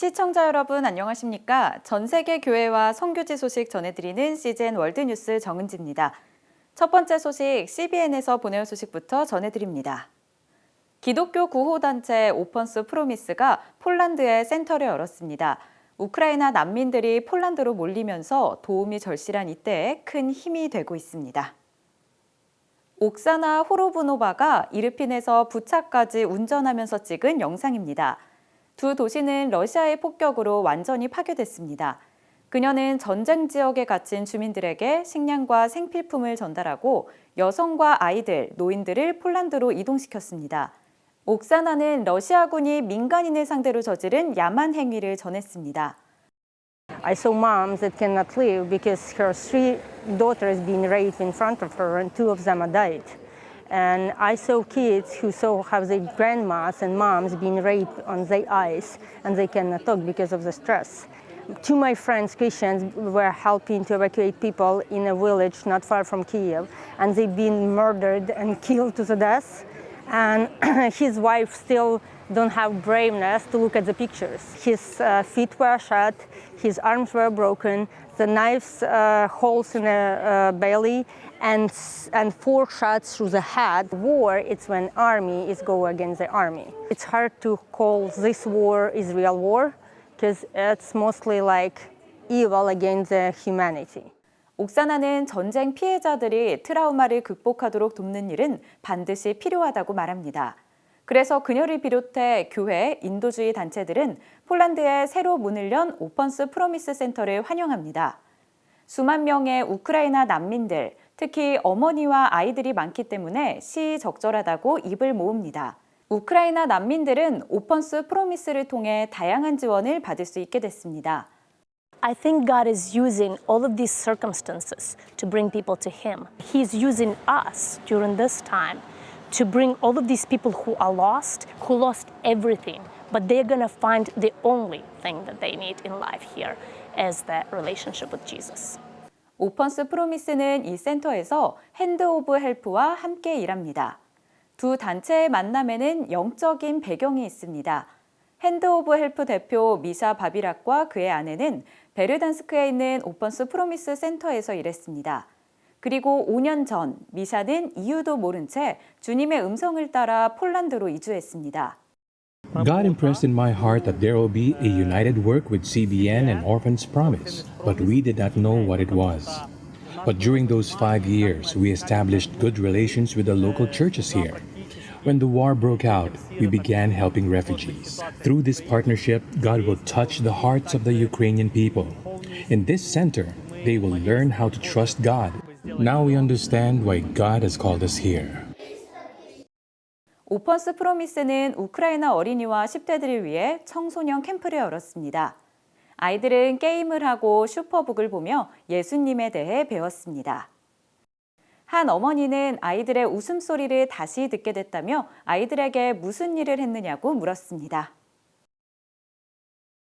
시청자 여러분 안녕하십니까? 전 세계 교회와 선교지 소식 전해드리는 CGN 월드뉴스 정은지입니다. 첫 번째 소식 CBN에서 보내온 소식부터 전해드립니다. 기독교 구호단체 오펀스 프로미스가 폴란드에 센터를 열었습니다. 우크라이나 난민들이 폴란드로 몰리면서 도움이 절실한 이때에 큰 힘이 되고 있습니다. 옥사나 호로브노바가 이르핀에서 부차까지 운전하면서 찍은 영상입니다. 두 도시는 러시아의 폭격으로 완전히 파괴됐습니다. 그녀는 전쟁 지역에 갇힌 주민들에게 식량과 생필품을 전달하고 여성과 아이들, 노인들을 폴란드로 이동시켰습니다. 옥사나는 러시아군이 민간인을 상대로 저지른 야만 행위를 전했습니다. I saw moms that cannot live because her three daughters being raped in front of her and two of them died. And I saw kids who saw how their grandmas and moms being raped on their eyes and they cannot talk because of the stress. Two my friends, Christians, were helping to evacuate people in a village not far from Kiev and they've been murdered and killed to the death. And his wife still don't have braveness to look at the pictures. His uh, feet were shot, his arms were broken, the knives uh, holes in the uh, belly, and and four shots through the head. War, it's when army is go against the army. It's hard to call this war Israel war because it's mostly like evil against the humanity. 옥사나는 전쟁 피해자들이 트라우마를 극복하도록 돕는 일은 반드시 필요하다고 말합니다. 그래서 그녀를 비롯해 교회, 인도주의 단체들은 폴란드에 새로 문을 연 오펀스 프로미스 센터를 환영합니다. 수만 명의 우크라이나 난민들, 특히 어머니와 아이들이 많기 때문에 시적절하다고 입을 모읍니다. 우크라이나 난민들은 오펀스 프로미스를 통해 다양한 지원을 받을 수 있게 됐습니다. I think God is using all of these circumstances to bring people to Him. He's using us during this time to bring all of these people who are lost, who lost everything, but they're to find the only thing that they need in life here is that relationship with Jesus. 오펀스 프로미스는 이 센터에서 핸드 오브 헬프와 함께 일합니다. 두 단체의 만남에는 영적인 배경이 있습니다. 핸드 오브 헬프 대표 미샤 바비락과 그의 아내는 베르단스크에 있는 오펀스 프로미스 센터에서 일했습니다. 그리고 5년 전 미샤는 이유도 모른 채 주님의 음성을 따라 폴란드로 이주했습니다. God impressed in my heart that there will be a united work with CBN and Orphans Promise, but we did not know what it was. But during those five years, we established good relations with the local churches here. When the war broke out, we began helping refugees. Through this partnership, God will touch the hearts of the Ukrainian people. In this center, they will learn how to trust God. Now we understand why God has called us here. 오펀스 프로미스는 우크라이나 어린이와 10대들을 위해 청소년 캠프를 열었습니다. 아이들은 게임을 하고 슈퍼북을 보며 예수님에 대해 배웠습니다. 한 어머니는 아이들의 웃음소리를 다시 듣게 됐다며 아이들에게 무슨 일을 했느냐고 물었습니다.